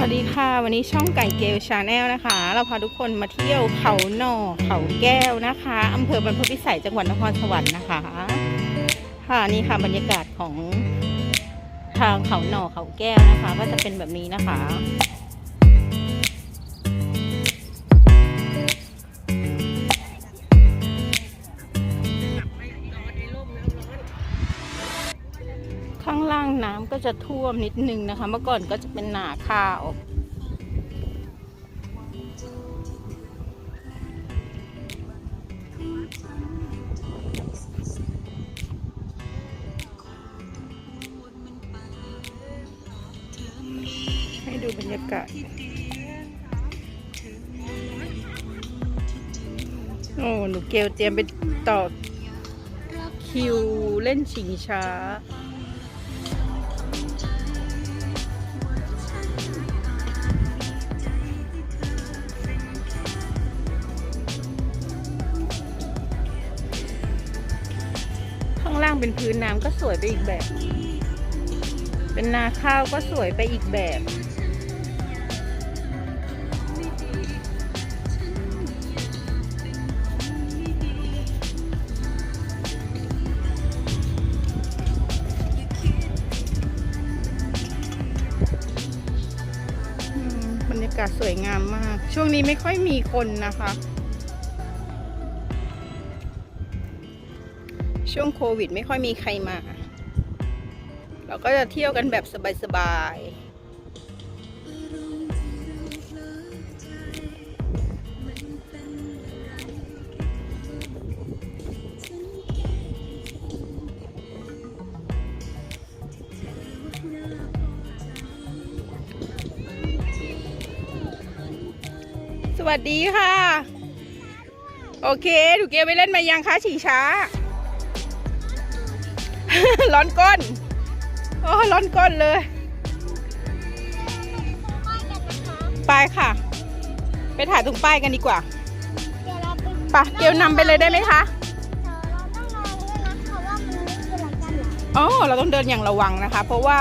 วัสดีค่ะ วันนี้ช่องไก่เกลชาแนลนะคะ เราพาทุกคนมาเที่ยวเขาหน่อเขาแก้วนะคะอำเภอบรรพตพิสัยจังหวัดนครสวรรค์นะคะ ค่ะนี่ค่ะบรรยากาศของทางเขาหน่อเขาแก้วนะคะ ก็จะเป็นแบบนี้นะคะ ก็จะท่วมนิดนึงนะคะ เมื่อก่อนก็จะเป็นหนาข้าว ให้ดูบรรยากาศโอ้หนูเกลเตรียมไปต่อคิวเล่นชิงช้าางล่างเป็นพื้นน้ำก็สวยไปอีกแบบ เป็นนาข้าวก็สวยไปอีกแบบอืมบรรยากาศสวยงามมาก ช่วงนี้ไม่ค่อยมีคนนะคะ ช่วงโควิดไม่ค่อยมีใครมา เราก็จะเที่ยวกันแบบสบายๆสวัสดีค่ะ โอเคถูกเกลไปเล่นมายังคะฉีช้า ร้อนก้น โอ้ร้อนก้นเลย ไปค่ะ ไปถ่ายตรงป้ายกันดีกว่าปะเกลนำไปเลยได้ไหมคะอ๋อเราต้องเดินอย่างระวังนะคะ เพราะว่า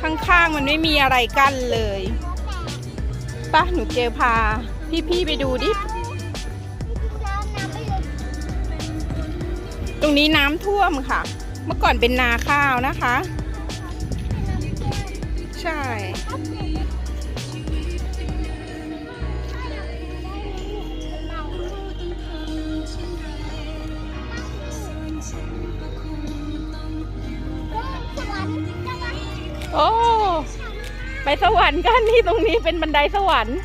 ข้างๆมันไม่มีอะไรกั้นเลยปะหนูเกลพา พี่ๆไปดูดิตรงนี้น้ำท่วมค่ะ เมื่อก่อนเป็นนาข้าวนะคะ ใช่ โอ้ ไปสวรรค์กันนี่ตรงนี้เป็นบันไดสวรรค์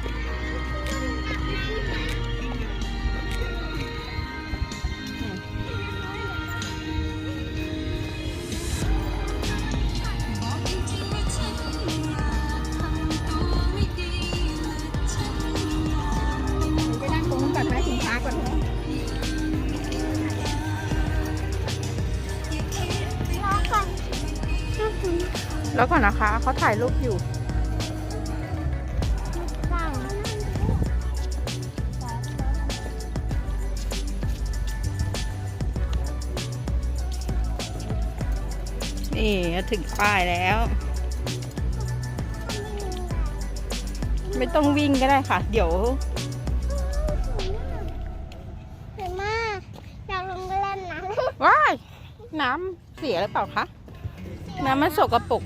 แล้วก่อนนะคะเขาถ่ายรูปอยู่นี่ถึงป้ายแล้ว ไม่ต้องวิ่งก็ได้ค่ะ เดี๋ยวสวยมากอยากลงไปเล่นน้ำว้ายน้ำเสียหรือเปล่าคะ น้ำมันสกปรก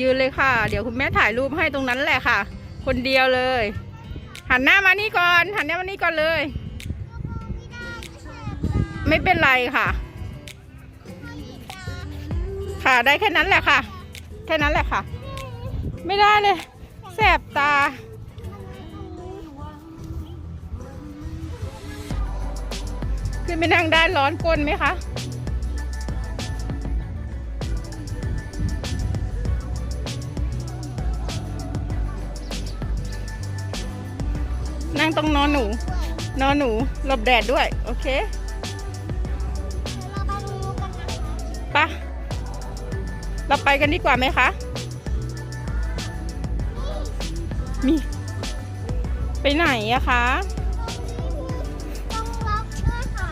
ยืนเลยค่ะ เดี๋ยวคุณแม่ถ่ายรูปให้ตรงนั้นแหละค่ะ คนเดียวเลย หันหน้ามานี่ก่อน หันหน้ามานี่ก่อนเลย ไม่เป็นไรค่ะ ค่ะได้แค่นั้นแหละค่ะ แค่นั้นแหละค่ะ ไม่ได้เลยแสบตาขึ้นไปนั่งได้ร้อนก้นไหมคะ นั่งตรงนอนหนู นอนหนูหลบแดดด้วย โอเคปะเราไปกันดีกว่าไหมคะ มี ไปไหนอะคะต้องล็อกด้วยค่ะ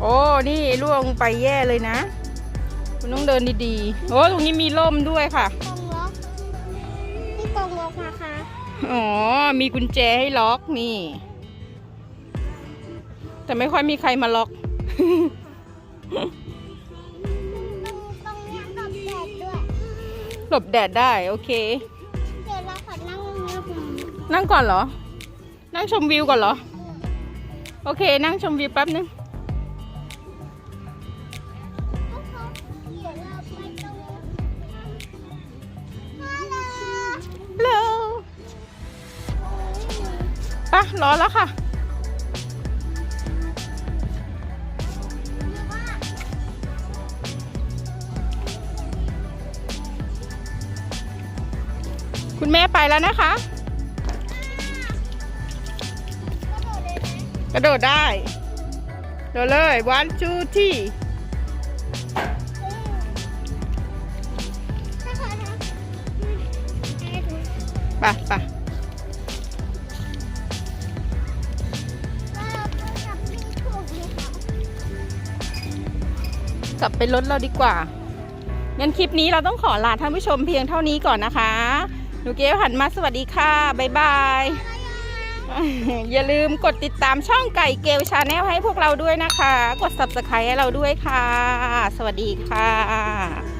โอ้นี่ล่วงไปแย่เลยนะ คุณต้องเดินดีๆ โอ้ตรงนี้มีร่มด้วยค่ะ นี่กองล็อกนะคะอ๋อ มีกุญแจให้ล็อกนี่ แต่ไม่ค่อยมีใครมาล็อก ตรงตรงเนี้ยกับแดดด้วย หลบแดดได้ โอเค เดี๋ยวเราขอนั่งตรงนี้ผมนั่งก่อนเหรอ นั่งชมวิวก่อนเหรอ โอเค นั่งชมวิวแป๊บนึงะรอแล้วค่ะ คุณแม่ไปแล้วนะคะ กระโดดได้โดดเลย one two three ถ้าขอทำให้ดูไปไป กลับไปรถเราดีกว่างั้นคลิปนี้เราต้องขอลาท่านผู้ชมเพียงเท่านี้ก่อนนะคะ หนูเกลหันมาสวัสดีค่ะบ๊ายบาย อย่าลืมกดติดตามช่องไก่เกลชาแนลให้พวกเราด้วยนะคะ กด subscribe ให้เราด้วยค่ะ สวัสดีค่ะ